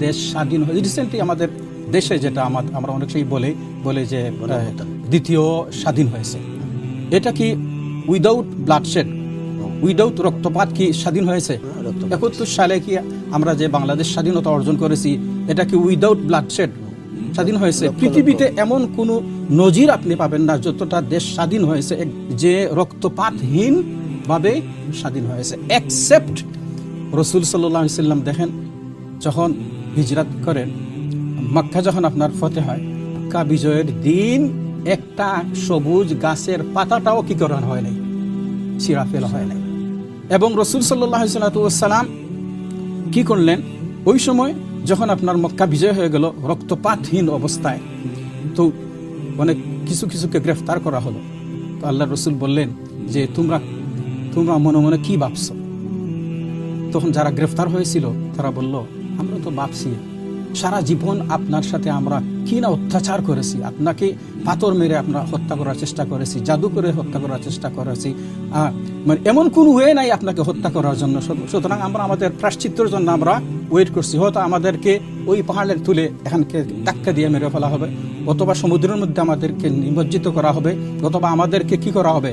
দেশ স্বাধীন হয়েছে রিসেন্টলি আমাদের দেশে যেটা আমার- আমরা অনেক সময় বলে বলে যে দ্বিতীয় স্বাধীন হয়েছে। এটা কি উইদাউট ব্লাডশেড উইদাউট রক্তপাত কি স্বাধীন হয়েছে? হ্যাঁ। একাত্তর সালে কি আমরা যে বাংলাদেশ স্বাধীনতা অর্জন করেছি এটা কি উইদাউট ব্লাডশেড স্বাধীন হয়েছে? পৃথিবীতে এমন কোনো নজির আপনি পাবেন না যতটা দেশ স্বাধীন হয়েছে যে রক্তপাতহীন ভাবে স্বাধীন হয়েছে। একসেপ্ট রসুল সাল্লাহ সাল্লাম দেখেন যখন হিজরাত করেন। মক্কা যখন আপনার ফতে হয়, মক্কা বিজয়ের দিন একটা সবুজ গাছের পাতাটাও কি করানো হয় নাই? ছিঁড়া ফেলা হয় নাই। এবং রসুল সাল্লাহ সাল্লাম কি করলেন? ওই সময় যখন আপনার মক্কা বিজয় হয়ে গেল, রক্তপাতহীন অবস্থায়, তো অনেক কিছু কিছুকে গ্রেফতার করা হলো। তো আল্লাহ রসুল বললেন যে, তোমরা তোমরা মনে মনে কি ভাবছ? তখন যারা গ্রেফতার হয়েছিল, তারা বলল আমরা তো ভাবছি সারা জীবন আপনার সাথে আমরা কি না অত্যাচার করেছি আপনাকে পাথর মেরে আমরা হত্যা করার চেষ্টা করেছি জাদু করে হত্যা করার চেষ্টা করেছি মানে এমন কোন ওয়ে নাই আপনাকে হত্যা করার জন্য। সুতরাং আমরা আমাদের প্রাশ্চিত্যের জন্য আমরা ওয়েট করছি। হয়তো আমাদেরকে ওই পাহাড়ের তুলে এখানকে ধাক্কা দিয়ে মেরে ফেলা হবে অথবা সমুদ্রের মধ্যে আমাদেরকে নিমজ্জিত করা হবে অথবা আমাদেরকে কি করা হবে?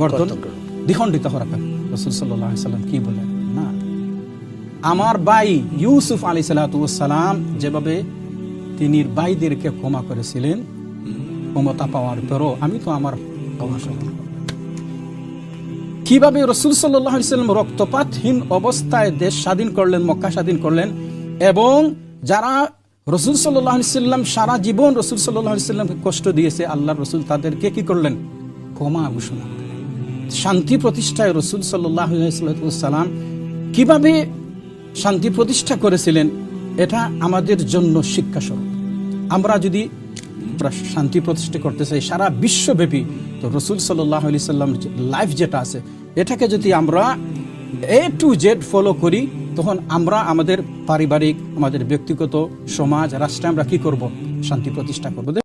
গর্দন দ্বিখণ্ডিত করা হবে রসুল সাল্লাহ সাল্লাম কি বলেন আমার ভাই ইউসুফ আলী সালাতাম যেভাবে তিনি ভাইদেরকে ক্ষমা করেছিলেন, ক্ষমতা পাওয়ার পরও আমি তো আমার। কীভাবে রসুল সাল্লাম রক্তপাতহীন অবস্থায় দেশ স্বাধীন করলেন, মক্কা স্বাধীন করলেন, এবং যারা রসুল সাল্লাম সারা জীবন রসুল সাল্লামকে কষ্ট দিয়েছে আল্লাহ রসুল তাদেরকে কি করলেন ক্ষমা ঘোষণা শান্তি প্রতিষ্ঠায় রসুল সাল্লাম কীভাবে শান্তি প্রতিষ্ঠা করেছিলেন, এটা আমাদের জন্য শিক্ষাস্বরূপ আমরা যদি শান্তি প্রতিষ্ঠা করতে চাই সারা বিশ্বব্যাপী, তো রসুল সাল্লাহ আলি সাল্লাম লাইফ যেটা আছে, এটাকে যদি আমরা এ টু জেড ফলো করি, তখন আমরা আমাদের পারিবারিক, আমাদের ব্যক্তিগত, সমাজ, রাষ্ট্রে আমরা কি করব? শান্তি প্রতিষ্ঠা করব।